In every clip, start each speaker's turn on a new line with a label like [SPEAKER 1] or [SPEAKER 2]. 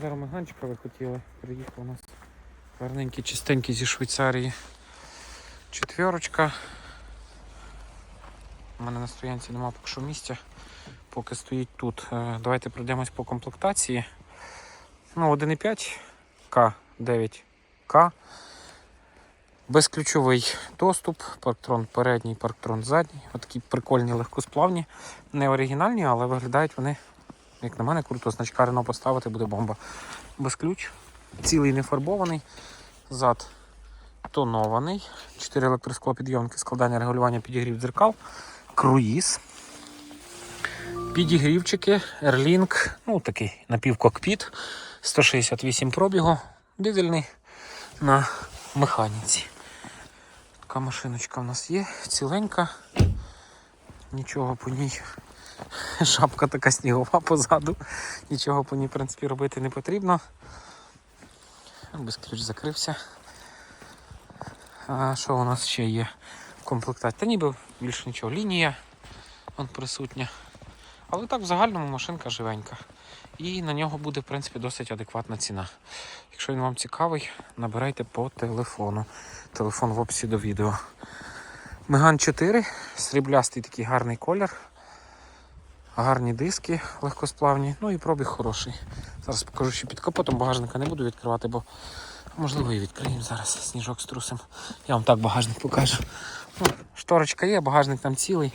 [SPEAKER 1] Зараз Маганчика ви хотіли. Приїхав у нас гарненький, чистенький зі Швейцарії. Четверочка. У мене на стоянці немає поки що місця. Поки стоїть тут. Е, Давайте пройдемось по комплектації. Ну, 1,5 К, 9К. Безключовий доступ, парктрон передній, парктрон задній. Отакі прикольні легкосплавні. Не оригінальні, але виглядають вони, як на мене, круто. Значка Рено поставити буде бомба. Без ключ. Цілий не фарбований. Зад тонований. 4 електросклопідйомники, складання регулювання підігрів дзеркал. Круїз. Підігрівчики, Airlink, ну такий напівкокпіт. 168 пробігу. Дизельний на механіці. Така машиночка в нас є, ціленька. Нічого по ній. Шапка така снігова позаду. Нічого по ній, в принципі, робити не потрібно. Без ключ закрився. А що у нас ще є в комплектації? Та ніби більше нічого. Лінія вон присутня. Але так в загальному машинка живенька. І на нього буде, в принципі, досить адекватна ціна. Якщо він вам цікавий, набирайте по телефону. Телефон в описі до відео. Меган 4, сріблястий такий гарний колір. Гарні диски легкосплавні, ну і пробіг хороший. Зараз покажу, що під капотом багажника не буду відкривати, бо можливо і відкриємо зараз сніжок з трусом. Я вам так багажник покажу. Ну, шторочка є, багажник там цілий.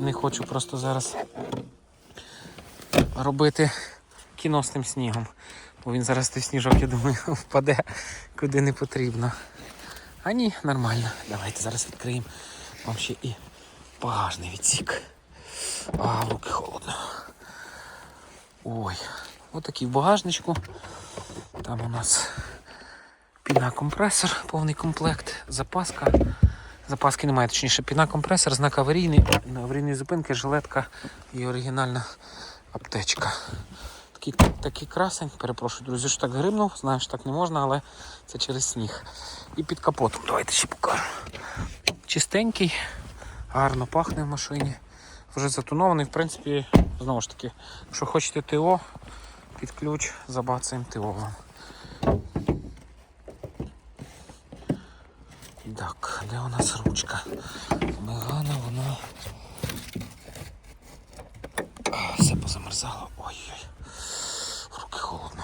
[SPEAKER 1] Не хочу просто зараз робити кіно з тим снігом. Бо він зараз той сніжок, я думаю, впаде куди не потрібно. А ні, нормально. Давайте зараз відкриємо вам ще і багажний відсік. А, руки холодно. Ой, отакий в багажничку. Там у нас піна-компресор, повний комплект, запаска. Запаски немає, точніше, піна-компресор, знак аварійний, аварійної зупинки, жилетка і оригінальна аптечка. Такий, такий красень, перепрошую, друзі, що так гримнув, знаю, що так не можна, але це через сніг. І під капотом. Давайте ще покажу. Чистенький, гарно пахне в машині. Вже затонований, в принципі, знову ж таки, якщо хочете ТО, під ключ забацаємо ТО вам. Так, де у нас ручка? Мегана, вона. Все позамерзало. Ой-ой. Руки холодно.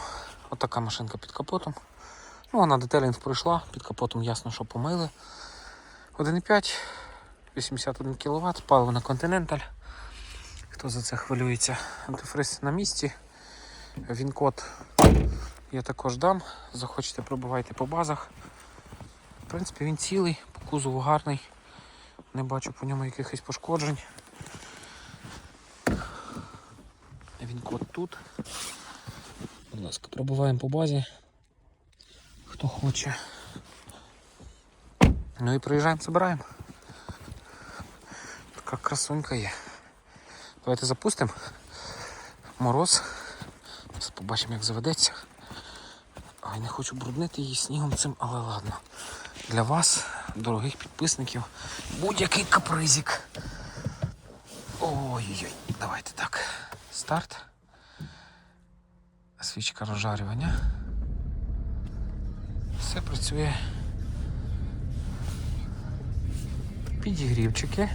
[SPEAKER 1] Отака машинка під капотом. Ну, вона детелінг пройшла, під капотом ясно, що помили. 1,5, 81 кВт, паливо на Continental. Хто за це хвилюється? Антифриз на місці. Він код я також дам. Захочете, пробивайте по базах. В принципі, він цілий, по кузову гарний. Не бачу по ньому якихось пошкоджень. Він код тут. Будь ласка, пробиваємо по базі. Хто хоче. Ну і приїжджаємо, забираємо. Така красунька є. Давайте запустимо. Мороз. Зараз побачимо, як заведеться. Ай, не хочу бруднити її снігом цим, але ладно. Для вас, дорогих підписників, будь-який капризик. Ой-ой-ой, давайте так. Старт. Свічка розжарювання. Все працює. Підігрівчики.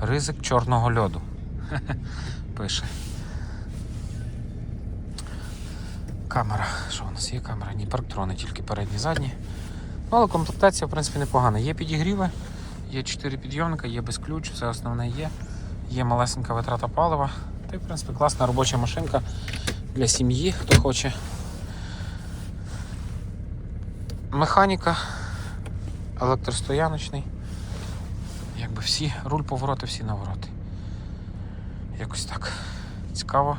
[SPEAKER 1] Ризик чорного льоду. Пише. Камера. Що у нас є камера? Ні, парктрони, тільки передні, задні. Ну, але комплектація, в принципі, непогана. Є підігріви, є 4 підйомника, є без ключ, все основне є. Є малесенька витрата палива. Та й, в принципі, класна робоча машинка для сім'ї, хто хоче. Механіка, електростояночний. Якби всі, руль повороти, всі навороти. Якось так. Цікаво.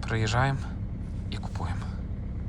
[SPEAKER 1] Приїжджаємо і купуємо.